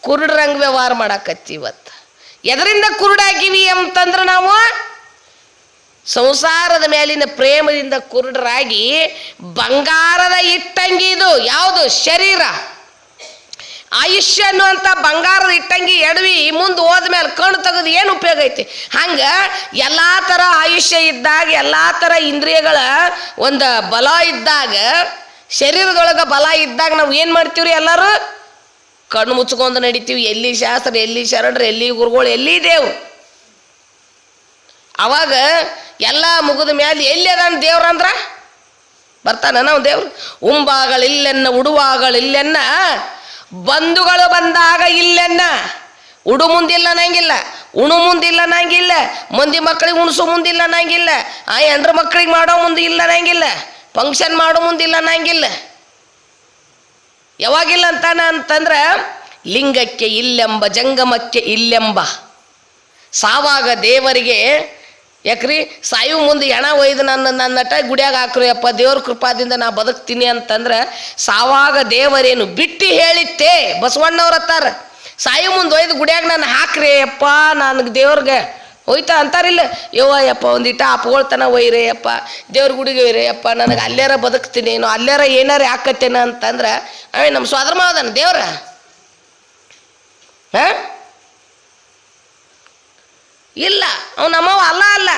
ಕುರುಡ್ರಂಗ್ ವ್ಯವಹಾರ ಮಾಡಾಕತ್ತಿ ಇವತ್ತು ಎದರಿಂದ ಕುರುಡಾಗಿವಿ ಅಂತಂದ್ರೆ ನಾವು ಸಂಸಾರದ ಮೇಲಿನ ಪ್ರೇಮದಿಂದ ಕುರುಡರಾಗಿ ಬಂಗಾರದ ಇಟ್ಟಂಗಿ ಇದು. ಯಾವುದು? ಶರೀರ. ಆಯುಷ್ಯ ಅನ್ನುವಂಥ ಬಂಗಾರದ ಇಟ್ಟಂಗಿ ಎಡವಿ ಮುಂದೆ ಹೋದ್ಮೇಲೆ ಕಣ್ಣು ತೆಗೆದು ಏನು ಉಪಯೋಗ ಐತಿ? ಹಂಗೆ ಎಲ್ಲ ಥರ ಆಯುಷ್ಯ ಇದ್ದಾಗ, ಎಲ್ಲ ಥರ ಇಂದ್ರಿಯಗಳ ಒಂದು ಬಲ ಇದ್ದಾಗ, ಶರೀರದೊಳಗೆ ಬಲ ಇದ್ದಾಗ ನಾವು ಏನು ಮಾಡ್ತೀವ್ರಿ ಎಲ್ಲರೂ? ಕಣ್ಣು ಮುಚ್ಕೊಂಡು ನಡಿತೀವಿ. ಎಲ್ಲಿ ಶಾಸ್ತ್ರ ಎಲ್ಲಿ ಶರಣರು, ಎಲ್ಲಿ ಗುರುಗಳು, ಎಲ್ಲಿ ದೇವ್ರು? ಅವಾಗ ಎಲ್ಲ ಮುಗಿದ ಮ್ಯಾಲೆ ಎಲ್ಲಿ ಅದಾನ ದೇವ್ರಂದ್ರ ಬರ್ತಾನ ನಾವು ದೇವ್ರು? ಉಂಬಾಗಳಿಲ್ಲೆನ್ನ, ಉಡುವಾಗಳಿಲ್ಲೆನ್ನ, ಬಂಧುಗಳು ಬಂದಾಗ ಇಲ್ಲೆನ್ನ. ಉಡು ಮುಂದಿಲ್ಲ ನಂಗಿಲ್ಲ, ಉಣು ಮುಂದಿಲ್ಲ ನಂಗಿಲ್ಲ, ಮಂದಿ ಮಕ್ಕಳಿಗೆ ಉಣಿಸೋ ಮುಂದಿಲ್ಲ ನಂಗಿಲ್ಲ, ಆ ಹೆಂಡ್ರ ಮಕ್ಕಳಿಗೆ ಮಾಡೋ ಮುಂದೆ ಇಲ್ಲ ನಂಗಿಲ್ಲ, ಫಂಕ್ಷನ್ ಮಾಡೋ ಮುಂದಿಲ್ಲ ನಂಗಿಲ್ಲ. ಯಾವಾಗಿಲ್ಲ ಅಂತಾನ ಅಂತಂದ್ರೆ, ಲಿಂಗಕ್ಕೆ ಇಲ್ಲೆಂಬ, ಜಂಗಮಕ್ಕೆ ಇಲ್ಲೆಂಬ. ಸಾವಾಗ ದೇವರಿಗೆ ಯಾಕ್ರಿ? ಸಾಯು ಮುಂದೆ ಹೆಣ ಒಯ್ದು ನನ್ನ ನನ್ನ ನಟ ಗುಡಿಯಾಗ ಹಾಕ್ರಿ ಅಪ್ಪ, ದೇವ್ರ ಕೃಪಾದಿಂದ ನಾ ಬದುಕ್ತೀನಿ ಅಂತಂದ್ರೆ ಸಾವಾಗ ದೇವರೇನು ಬಿಟ್ಟು ಹೇಳಿತ್ತೆ? ಬಸವಣ್ಣವ್ರ ಹತ್ತಾರ. ಸಾಯು ಮುಂದೆ ಒಯ್ದು ಗುಡಿಯಾಗ ನಾನು ಹಾಕ್ರಿ ಅಪ್ಪ ನನಗೆ ದೇವ್ರಿಗೆ ಹೋಯ್ತಾ ಅಂತಾರಿಲ್ಲ. ಯವ್ವ ಯಪ್ಪ ಒಂದಿಟ ಅಪ್ಕೊಳ್ತನ ಒಯ್ರಿ ಅಪ್ಪ, ದೇವ್ರ ಗುಡಿಗೆ ಒಯ್ರಿ ಅಪ್ಪ, ನನಗೆ ಅಲ್ಲೇರ ಬದುಕ್ತೀನಿ ಏನು ಅಲ್ಲೇರ ಏನಾರ ಹಾಕತ್ತೇನ ಅಂತಂದ್ರೆ ಅವೇ ನಮ್ಮ ಸ್ವಾಧರ್ಮ ಅದನ ದೇವ್ರ. ಹಾಂ? ಇಲ್ಲ ಅವ ನಮ್ಮವ ಅಲ್ಲ ಅಲ್ಲ.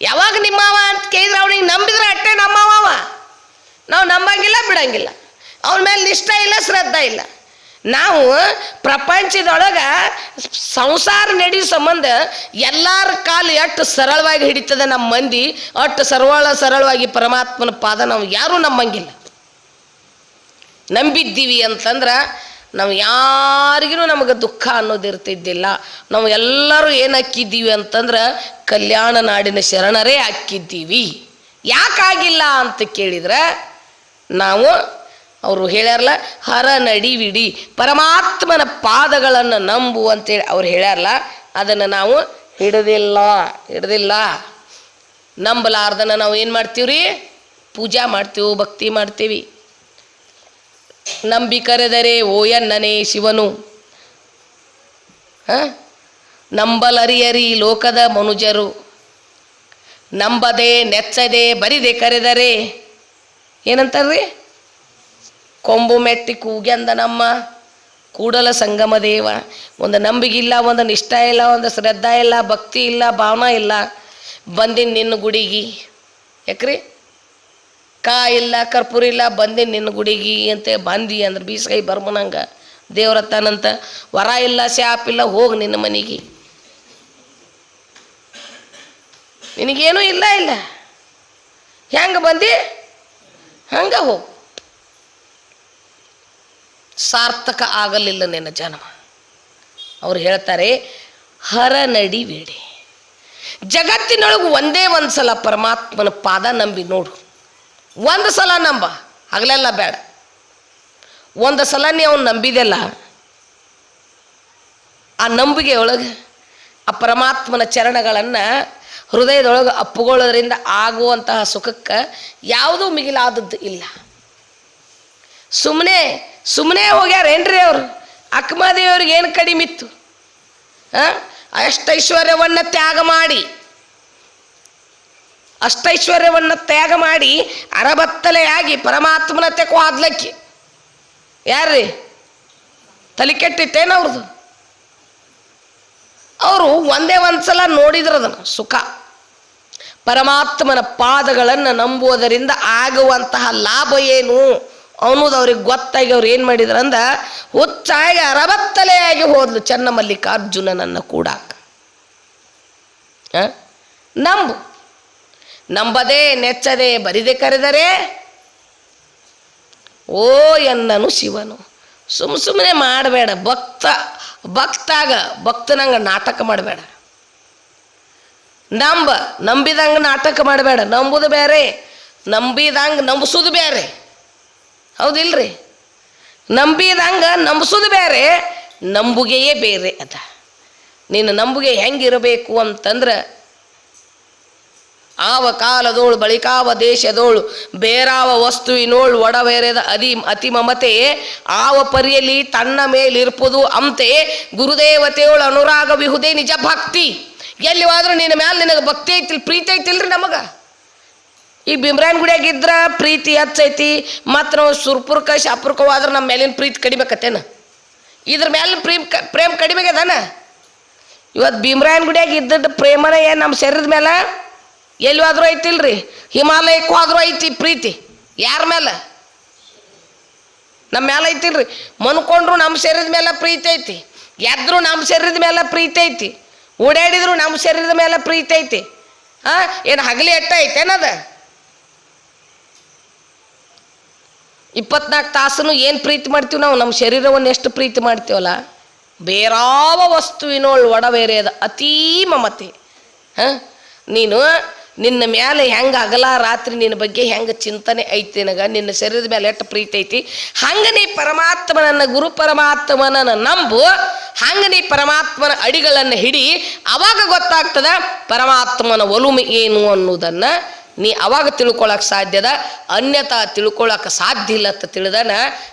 ಯಾವಾಗ ನಿಮ್ಮವ ಅಂತ ಕೇಳಿದ್ರೆ ಅವನಿಗೆ ನಂಬಿದ್ರೆ ಅಟ್ಟೆ ನಮ್ಮವ ನಾವು ನಂಬಂಗಿಲ್ಲ, ಬಿಡಂಗಿಲ್ಲ. ಅವನ ಮೇಲೆ ನಿಷ್ಠ ಇಲ್ಲ, ಶ್ರದ್ಧಾ ಇಲ್ಲ. ನಾವು ಪ್ರಪಂಚದೊಳಗೆ ಸಂಸಾರ ನಡೆಯೋ ಸಂಬಂಧ ಎಲ್ಲರ ಕಾಲು ಎಷ್ಟು ಸರಳವಾಗಿ ಹಿಡಿತದೆ ನಮ್ಮ ಮಂದಿ, ಅಷ್ಟು ಸರಳ ಸರಳವಾಗಿ ಪರಮಾತ್ಮನ ಪಾದ ನಾವು ಯಾರೂ ನಂಬಂಗಿಲ್ಲ. ನಂಬಿದ್ದೀವಿ ಅಂತಂದ್ರೆ ನಾವು ಯಾರಿಗೂ ನಮಗೆ ದುಃಖ ಅನ್ನೋದು ಇರ್ತಿದ್ದಿಲ್ಲ. ನಾವು ಎಲ್ಲರೂ ಏನು ಹಾಕಿದ್ದೀವಿ ಅಂತಂದ್ರೆ ಕಲ್ಯಾಣ ನಾಡಿನ ಶರಣರೇ ಹಾಕಿದ್ದೀವಿ. ಯಾಕಾಗಿಲ್ಲ ಅಂತ ಕೇಳಿದ್ರೆ, ನಾವು ಅವರು ಹೇಳ್ಯಾರಲ್ಲ, ಹರ ನಡಿವಿಡಿ ಪರಮಾತ್ಮನ ಪಾದಗಳನ್ನು ನಂಬು ಅಂತೇಳಿ ಅವ್ರು ಹೇಳ್ಯಾರಲ್ಲ, ಅದನ್ನು ನಾವು ಹಿಡಿದಿಲ್ಲ, ಹಿಡ್ದಿಲ್ಲ. ನಂಬಲಾರ್ದನ ನಾವು ಏನು ಮಾಡ್ತೀವ್ರಿ? ಪೂಜಾ ಮಾಡ್ತೀವಿ, ಭಕ್ತಿ ಮಾಡ್ತೀವಿ. ನಂಬಿ ಕರೆದರೆ ಓಯನ್ನನೇ ಶಿವನು? ನಂಬಲರಿಯರಿ ಲೋಕದ ಮನುಜರು. ನಂಬದೆ ನೆಚ್ಚದೆ ಬರಿದೆ ಕರೆದರೆ. ಏನಂತಾರ್ರಿ? ಕೊಂಬು ಮೆಟ್ಟಿ ಕೂಗ್ಯಂದ ನಮ್ಮ ಕೂಡಲ ಸಂಗಮ ದೇವ. ಒಂದು ನಂಬಿಗಿಲ್ಲ ಒಂದು ನಿಷ್ಠ ಇಲ್ಲ, ಒಂದು ಶ್ರದ್ಧಾ ಇಲ್ಲ, ಭಕ್ತಿ ಇಲ್ಲ, ಭಾವನಾ ಇಲ್ಲ. ಬಂದಿನ ನಿನ್ನ ಗುಡಿಗೆ. ಯಾಕ್ರಿ? ಕಾ ಇಲ್ಲ, ಕರ್ಪೂರ ಇಲ್ಲ, ಬಂದೆ ನಿನ್ನ ಗುಡಿಗಿ ಅಂತ ಬಂದಿ ಅಂದ್ರೆ ಬೀಸ್ಕೈ ಬರ್ಮನಂಗ ದೇವ್ರತ್ತಾನಂತ ವರ ಇಲ್ಲ, ಶಾಪ್ ಇಲ್ಲ, ಹೋಗಿ ನಿನ್ನ ಮನೆಗೆ. ನಿನಗೇನು ಇಲ್ಲ ಇಲ್ಲ. ಹೆಂಗೆ ಬಂದಿ? ಹಂಗೆ ಹೋಗು. ಸಾರ್ಥಕ ಆಗಲಿಲ್ಲ ನಿನ್ನ ಜನ್ಮ. ಅವ್ರು ಹೇಳ್ತಾರೆ, ಹರ ನಡಿಬೇಡಿ ಜಗತ್ತಿನೊಳಗೆ ಒಂದೇ ಒಂದು ಸಲ ಪರಮಾತ್ಮನ ಪಾದ ನಂಬಿ ನೋಡು. ಒಂದು ಸಲ ನಂಬ, ಹಗಲೆಲ್ಲ ಬೇಡ. ಒಂದು ಸಲ ನೀ ಅವನು ನಂಬಿದೆಲ್ಲ, ಆ ನಂಬಿಕೆ ಒಳಗೆ ಆ ಪರಮಾತ್ಮನ ಚರಣಗಳನ್ನು ಹೃದಯದೊಳಗೆ ಅಪ್ಪುಗೊಳ್ಳೋದ್ರಿಂದ ಆಗುವಂತಹ ಸುಖಕ್ಕೆ ಯಾವುದೂ ಮಿಗಿಲಾದದ್ದು ಇಲ್ಲ. ಸುಮ್ಮನೆ ಸುಮ್ಮನೆ ಹೋಗ್ಯಾರೇನ್ರಿ ಅವರು? ಅಕ್ಕಮಾದೇವ್ರಿಗೆ ಏನು ಕಡಿಮಿತ್ತು? ಹಾಂ? ಅಷ್ಟೈಶ್ವರ್ಯವನ್ನು ತ್ಯಾಗ ಮಾಡಿ ಅಷ್ಟೈಶ್ವರ್ಯವನ್ನು ತ್ಯಾಗ ಮಾಡಿ ಅರಬತ್ತಲೆಯಾಗಿ ಪರಮಾತ್ಮನ ತೆಕೋ ಆದ್ಲಕ್ಕಿ. ಯಾರ್ರಿ? ತಲೆ ಕೆಟ್ಟಿತ್ತೇನು ಅವ್ರದ್ದು? ಅವರು ಒಂದೇ ಒಂದ್ಸಲ ನೋಡಿದ್ರು ಅದನ್ನು ಸುಖ. ಪರಮಾತ್ಮನ ಪಾದಗಳನ್ನು ನಂಬುವುದರಿಂದ ಆಗುವಂತಹ ಲಾಭ ಏನು ಅನ್ನೋದು ಅವ್ರಿಗೆ ಗೊತ್ತಾಗಿ ಅವ್ರು ಏನು ಮಾಡಿದ್ರು ಅಂದ ಹುಚ್ಚಾಗಿ ಅರಬತ್ತಲೆಯಾಗಿ ಹೋದ್ಲು ಚನ್ನಮಲ್ಲಿಕಾರ್ಜುನನನ್ನು ಕೂಡ ಕೂಡಾಕ ನಂಬು. ನಂಬದೆ ನೆಚ್ಚದೆ ಬರಿದೆ ಕರೆದರೆ, ಓ ಎನ್ನನು ಶಿವನು. ಸುಮ್ ಸುಮ್ಮನೆ ಮಾಡಬೇಡ, ಭಕ್ತ, ಭಕ್ತಾಗ, ಭಕ್ತನಂಗ ನಾಟಕ ಮಾಡಬೇಡ. ನಂಬ, ನಂಬಿದಂಗೆ ನಾಟಕ ಮಾಡಬೇಡ. ನಂಬುದು ಬೇರೆ ನಂಬಿದಂಗೆ ನಂಬಿಸೋದು ಬೇರೆ ಹೌದಿಲ್ರಿ? ನಂಬಿದಂಗೆ ನಂಬಿಸೋದು ಬೇರೆ ನಂಬುಗೆಯೇ ಬೇರೆ ಅದ. ನಿನ್ನ ನಂಬುಗೆ ಹೆಂಗಿರಬೇಕು ಅಂತಂದ್ರೆ ಆವ ಕಾಲದೋಳು, ಬಳಿಕಾವ ದೇಶದೋಳು, ಬೇರಾವ ವಸ್ತುವಿನೋಳು ಒಡವೇರೆದ ಅದಿ, ಅತಿ ಮಮತೆ, ಆವ ಪರಿಯಲ್ಲಿ ತನ್ನ ಮೇಲಿರ್ಪುದು ಅಂತೆ, ಗುರುದೇವತೆಯೋಳು ಅನುರಾಗ ವಿಹುದೇ ನಿಜ ಭಕ್ತಿ. ಎಲ್ಲಿ ಹೋದ್ರೂ ನಿನ್ನ ಮ್ಯಾಲೆ ನಿನಗೆ ಭಕ್ತಿ ಐತಿಲ್, ಪ್ರೀತಿ ಐತಿಲ್ರಿ ನಮಗೆ? ಈ ಬಿಮ್ರಾನ್ ಗುಡಿಯಾಗ ಇದ್ರ ಪ್ರೀತಿ ಹಚ್ಚೈತಿ, ಮತ್ತು ನಾವು ಸುರ್ಪುರ್ಕ ಶಾಪುರ್ಕ ಹೋದ್ರೆ ನಮ್ಮ ಮೇಲಿನ ಪ್ರೀತಿ ಕಡಿಮೆ ಆಕತ್ತೇನ? ಇದ್ರ ಮೇಲೆ ಪ್ರೇಮ್ ಪ್ರೇಮ್ ಕಡಿಮೆ ಅದಾನ? ಇವತ್ತು ಭೀಮ್ರಾಯನ್ ಗುಡಿಯಾಗ ಇದ್ದದ್ದು ಪ್ರೇಮನ ಏನು ನಮ್ಮ ಶರೀರದ ಮೇಲೆ ಎಲ್ಲಿ ಹೋದ್ರೂ ಐತಿಲ್ರಿ? ಹಿಮಾಲಯಕ್ಕೂ ಹೋದ್ರೂ ಐತಿ ಪ್ರೀತಿ. ಯಾರ ಮೇಲೆ ನಮ್ಮ ಮೇಲೆ ಐತಿಲ್ರಿ. ಮನ್ಕೊಂಡ್ರು ನಮ್ಮ ಶರೀರದ ಮೇಲೆ ಪ್ರೀತಿ ಐತಿ. ಎದ್ರು ನಮ್ಮ ಶರೀರದ ಮೇಲೆ ಪ್ರೀತಿ ಐತಿ. ಓಡಾಡಿದ್ರು ನಮ್ಮ ಶರೀರದ ಮೇಲೆ ಪ್ರೀತಿ ಐತಿ. ಹಾಂ ಏನು ಹಗಲಿ ಎಟ್ಟ ಐತೇನದ? ಇಪ್ಪತ್ನಾಲ್ಕು ತಾಸನು ಏನು ಪ್ರೀತಿ ಮಾಡ್ತೀವಿ ನಾವು? ನಮ್ಮ ಶರೀರವನ್ನು ಎಷ್ಟು ಪ್ರೀತಿ ಮಾಡ್ತೀವಲ್ಲ? ಬೇರಾವ ವಸ್ತುವಿನೋಳು ಒಡವೇರೆಯದ ಅತೀ ಮಮತೆ. ಹಾಂ? ನೀನು ನಿನ್ನ ಮ್ಯಾಲೆ ಹೆಂಗೆ ಅಗಲ ರಾತ್ರಿ ನಿನ್ನ ಬಗ್ಗೆ ಹೆಂಗೆ ಚಿಂತನೆ ಐತಿ ನನಗೆ? ನಿನ್ನ ಶರೀರದ ಮೇಲೆ ಎಷ್ಟು ಪ್ರೀತಿ ಐತಿ? ಹಂಗೆ ನೀ ಪರಮಾತ್ಮನನ್ನ, ಗುರು ಪರಮಾತ್ಮನನ್ನ ನಂಬು. ಹಂಗೆ ನೀ ಪರಮಾತ್ಮನ ಅಡಿಗಳನ್ನು ಹಿಡಿ, ಅವಾಗ ಗೊತ್ತಾಗ್ತದ ಪರಮಾತ್ಮನ ಒಲುಮೆ ಏನು ಅನ್ನೋದನ್ನು ನೀ ಅವಾಗ ತಿಳ್ಕೊಳಕ್ಕೆ ಸಾಧ್ಯದ ಅನ್ಯತಾ ತಿಳ್ಕೊಳಕ್ಕೆ ಸಾಧ್ಯ ಇಲ್ಲ ಅಂತ ತಿಳಿದನ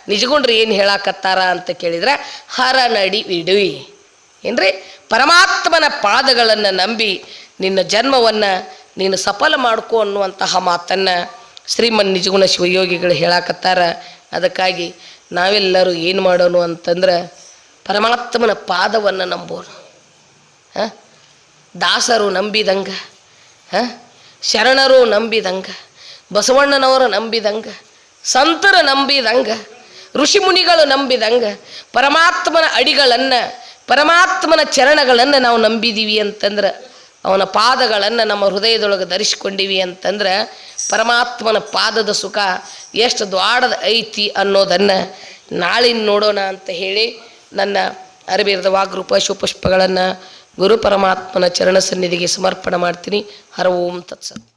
ನಿಜಗೊಂಡ್ರೆ ಏನು ಹೇಳಾಕತ್ತಾರ ಅಂತ ಕೇಳಿದ್ರೆ, ಹರ ನಡಿ ಇಡುವಿ ಏನ್ರಿ? ಪರಮಾತ್ಮನ ಪಾದಗಳನ್ನು ನಂಬಿ ನಿನ್ನ ಜನ್ಮವನ್ನು ನೀನು ಸಫಲ ಮಾಡ್ಕೋ ಅನ್ನುವಂತಹ ಮಾತನ್ನು ಶ್ರೀಮನ್ ನಿಜಗುಣ ಶಿವಯೋಗಿಗಳು ಹೇಳಾಕತ್ತಾರ. ಅದಕ್ಕಾಗಿ ನಾವೆಲ್ಲರೂ ಏನು ಮಾಡೋಣ ಅಂತಂದ್ರೆ ಪರಮಾತ್ಮನ ಪಾದವನ್ನು ನಂಬೋಣ ಹಾಂ? ದಾಸರು ನಂಬಿದಂಗ. ಹಾಂ? ಶರಣರು ನಂಬಿದಂಗ. ಬಸವಣ್ಣನವರು ನಂಬಿದಂಗ. ಸಂತರು ನಂಬಿದಂಗ. ಋಷಿಮುನಿಗಳು ನಂಬಿದಂಗ. ಪರಮಾತ್ಮನ ಅಡಿಗಳನ್ನು, ಪರಮಾತ್ಮನ ಚರಣಗಳನ್ನು ನಾವು ನಂಬಿದೀವಿ ಅಂತಂದ್ರೆ ಅವನ ಪಾದಗಳನ್ನು ನಮ್ಮ ಹೃದಯದೊಳಗೆ ಧರಿಸಿಕೊಂಡಿವಿ ಅಂತಂದ್ರೆ ಪರಮಾತ್ಮನ ಪಾದದ ಸುಖ ಎಷ್ಟು ದ್ವಾಡದ ಐತಿ ಅನ್ನೋದನ್ನು ನಾಳಿನ ನೋಡೋಣ ಅಂತ ಹೇಳಿ ನನ್ನ ಅರಬಿರದ ವಾಗ್ರೂಪ ಶಿವಪುಷ್ಪಗಳನ್ನು ಗುರು ಪರಮಾತ್ಮನ ಚರಣ ಸನ್ನಿಧಿಗೆ ಸಮರ್ಪಣೆ ಮಾಡ್ತೀನಿ. ಹರ ಓಂ ತತ್ಸತ್.